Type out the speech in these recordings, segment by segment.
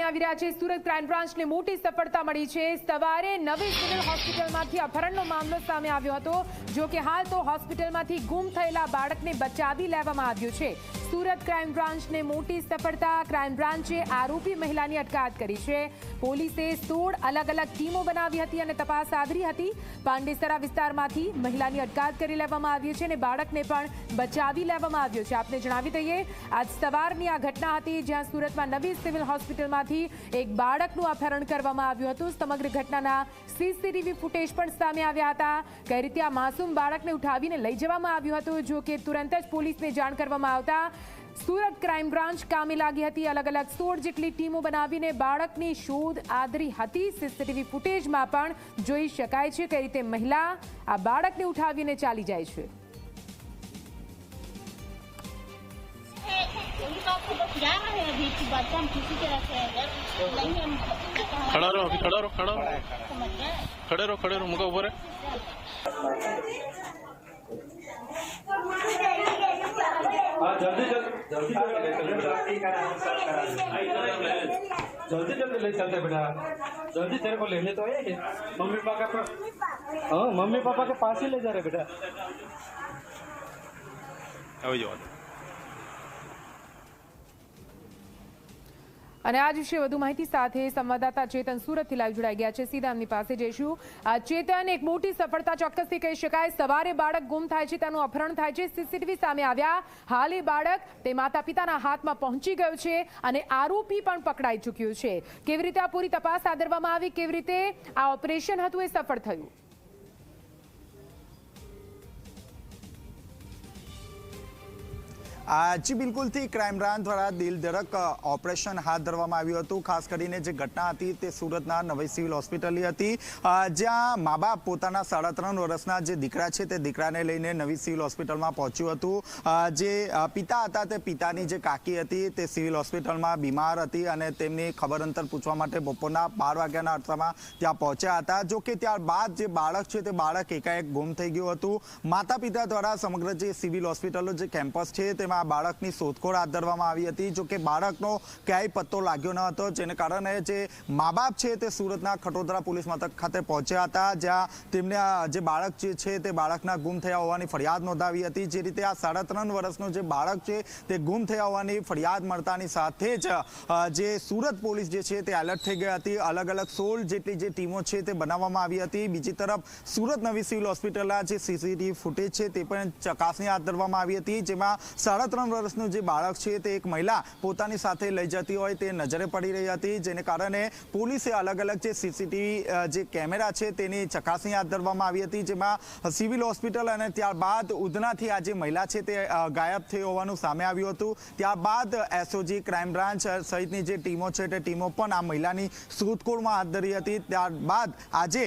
સામે આવી રહ્યા છે. સુરત ક્રાઇમ બ્રાન્ચને મોટી સફળતા મળી છે. સવારે નવી સિવિલ હોસ્પિટલમાંથી અપહરણનો મામલો સામે આવ્યો હતો. જો કે હાલ તો હોસ્પિટલમાંથી ગુમ થયેલા બાળકને બચાવી લેવામાં આવ્યું છે. સુરત ક્રાઇમ બ્રાન્ચને મોટી સફળતા, ક્રાઇમ બ્રાન્ચે આરોપી મહિલાની અટકાયત કરી છે. પોલીસે સોળ અલગ અલગ ટીમો બનાવી હતી અને તપાસ આદરી હતી. પાંડેસરા વિસ્તારમાંથી મહિલાની અટકાયત કરી લેવામાં આવી છે અને બાળકને પણ બચાવી લેવામાં આવ્યો છે. આપને જણાવી દઈએ, આજ સવારની આ ઘટના હતી જ્યાં સુરતમાં નવી સિવિલ હોસ્પિટલમાંથી એક બાળકનું અપહરણ કરવામાં આવ્યું હતું. સમગ્ર ઘટનાના સીસીટીવી ફૂટેજ પણ સામે આવ્યા હતા. કઈ રીતે આ માસૂમ બાળકને ઉઠાવીને લઈ જવામાં આવ્યું હતું, જો કે તુરંત જ પોલીસને જાણ કરવામાં આવતા સુરત ક્રાઇમ બ્રાન્ચ કામે લાગી હતી. અલગ અલગ સોળ જેટલી ટીમો બનાવીને બાળકની શોધ આદરી હતી. સીસીટીવી ફૂટેજમાં પણ જોઈ શકાય છે કઈ રીતે મહિલા આ બાળકને ઉઠાવીને ચાલી જાય છે. खड़ा रहो अभी खड़ा रहो खड़ा रहो। खड़े रहो खड़े रहो मुका ऊपर है। हाँ, जल्दी जल्दी ले चलते बेटा। जल्दी तेरे को लेने तो है मम्मी पापा का हाँ मम्मी पापा के पास ही ले जा रहे बेटा। अभी जो અને આજ વિશે વધુ માહિતી સાથે સંવાદદાતા ચેતન સુરતથી લાઈવ જોડાઈ ગયા છે. સીધા એમની પાસે જઈશું. આ ચેતન એક મોટી સફળતા ચોક્કસથી કહી શકાય. સવારે બાળક ગુમ થાય છે, તેનું અપહરણ થાય છે. સીસીટીવી સામે આવ્યા. હાલ એ બાળક તે માતા પિતાના હાથમાં પહોંચી ગયું છે અને આરોપી પણ પકડાઈ ચૂક્યું છે. કેવી રીતે આ પૂરી તપાસ આદરવામાં આવી? કેવી રીતે આ ઓપરેશન હતું એ સફળ થયું? જી બિલકુલથી ક્રાઇમ બ્રાન્ચ દ્વારા દિલધડક ઓપરેશન હાથ ધરવામાં આવ્યું હતું. ખાસ કરીને જે ઘટના હતી તે સુરતના નવી સિવિલ હોસ્પિટલની હતી. જ્યાં મા બાપ પોતાના સાડા ત્રણ વર્ષના જે દીકરા છે તે દીકરાને લઈને નવી સિવિલ હોસ્પિટલમાં પહોંચ્યું હતું. જે પિતા હતા તે પિતાની જે કાકી હતી તે સિવિલ હોસ્પિટલમાં બીમાર હતી અને તેમની ખબર અંતર પૂછવા માટે બપોરના બાર વાગ્યાના અરસામાં ત્યાં પહોંચ્યા હતા. જો કે ત્યારબાદ જે બાળક છે તે બાળક એકાએક ગુમ થઈ ગયું હતું. માતા પિતા દ્વારા સમગ્ર જે સિવિલ હોસ્પિટલનો જે કેમ્પસ છે તેમાં આ બાળકની શોધખોળ હાથ ધરવામાં આવી હતી. જો બાળકનો ક્યાંય પત્તો લાગ્યો ન હતો, જેને કારણે જે મા બાપ છે તે સુરતના ખટોદરા પોલીસ મથક ખાતે પહોંચ્યા હતા, જ્યાં તેમને જે બાળક છે તે બાળકના ગુમ થયા હોવાની ફરિયાદ નોંધાવી હતી. જે રીતે આ સાડા વર્ષનું જે બાળક છે તે ગુમ થયા હોવાની ફરિયાદ મળતાની સાથે જ જે સુરત પોલીસ જે છે તે એલર્ટ થઈ ગઈ હતી. અલગ અલગ સોળ જેટલી જે ટીમો છે તે બનાવવામાં આવી હતી. બીજી તરફ સુરત નવી સિવિલ હોસ્પિટલના જે સીસીટીવી ફૂટેજ છે તે પણ ચકાસણી હાથ ધરવામાં આવી હતી, જેમાં સાડા ત્રણ વર્ષનું જે બાળક છે તે એક મહિલા પોતાની સાથે લઈ જતી હોય તે નજરે પડી રહી હતી, જેને કારણે પોલીસે અલગ અલગ જે સીસીટીવી જે કેમેરા છે તેની ચકાસણી હાથ ધરવામાં આવી હતી, જેમાં સિવિલ હોસ્પિટલ અને ત્યારબાદ ઉધનાથી આ જે મહિલા છે તે ગાયબ થઈ હોવાનું સામે આવ્યું હતું. ત્યારબાદ એસઓજી ક્રાઇમ બ્રાન્ચ સહિતની જે ટીમો છે તે ટીમો પણ આ મહિલાની શોધખોળમાં હાથ ધરી હતી. ત્યારબાદ આજે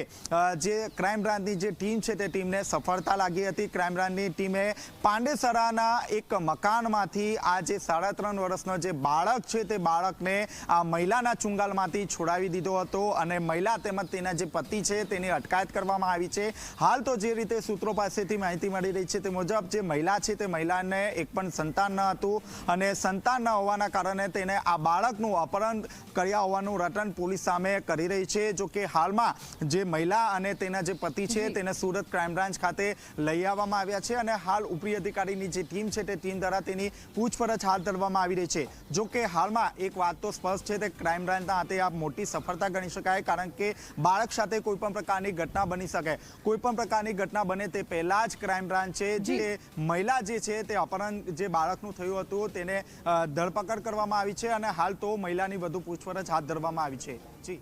જે ક્રાઇમ બ્રાન્ચની જે ટીમ છે તે ટીમને સફળતા લાગી હતી. ક્રાઇમ બ્રાન્ચની ટીમે પાંડેસરાના એક મકાનમાંથી આ જે સાડા ત્રણ વર્ષનો જે બાળક છે તે બાળકને આ મહિલાના ચુંગાલમાંથી છોડાવી દીધો હતો અને મહિલા તેમજ તેના જે પતિ છે તેની અટકાયત કરવામાં આવી છે. હાલ તો જે રીતે સૂત્રો પાસેથી માહિતી મળી રહી છે તે મુજબ જે મહિલા છે તે મહિલાને એક પણ સંતાન ન હતું અને સંતાન ન હોવાના કારણે તેને આ બાળકનું અપહરણ કર્યા હોવાનું રટન પોલીસ સામે કરી રહી છે. જો કે હાલમાં જે મહિલા અને તેના જે પતિ છે તેને સુરત ક્રાઇમ બ્રાન્ચ ખાતે લઈ આવવામાં આવ્યા છે અને હાલ ઉપરી અધિકારીની જે ટીમ છે તે ટીમ દ્વારા તેની પૂછપરછ હાથ ધરવામાં આવી રહી છે. જો કે હાલમાં એક વાત તો સ્પષ્ટ છે તે ક્રાઇમ બ્રાન્ચના હાથે આ મોટી સફળતા ગણી શકાય કારણ કે બાળક સાથે કોઈ પણ પ્રકારની ઘટના બની શકે. કોઈ પણ પ્રકારની ઘટના બને તે પહેલા જ ક્રાઇમ બ્રાન્ચ છે જે. મહિલા જે છે તે અપહરણ જે બાળકનું થયું હતું તેને ધરપકડ કરવામાં આવી છે અને હાલ તો મહિલાની વધુ પૂછપરછ હાથ ધરવામાં આવી છે. જી.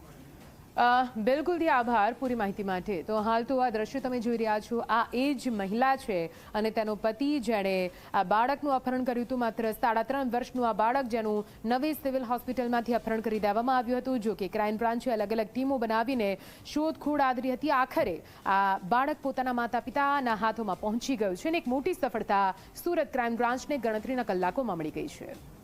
અ, બિલકુલથી આભાર પૂરી માહિતી માટે. તો હાલ તો આ દ્રશ્ય તમે જોઈ રહ્યા છો. આ એ જ મહિલા છે અને તેનો પતિ જેણે આ બાળકનું અપહરણ કર્યું હતું. માત્ર સાડા ત્રણ વર્ષનું આ બાળક જેનું નવી સિવિલ હોસ્પિટલમાંથી અપહરણ કરી દેવામાં આવ્યું હતું જો કે ક્રાઇમ બ્રાન્ચે અલગ અલગ ટીમો બનાવીને શોધખોળ આદરી હતી. આખરે આ બાળક પોતાના માતા પિતાના હાથોમાં પહોંચી ગયું છે અને એક મોટી સફળતા સુરત ક્રાઇમ બ્રાન્ચને ગણતરીના કલાકોમાં મળી ગઈ છે.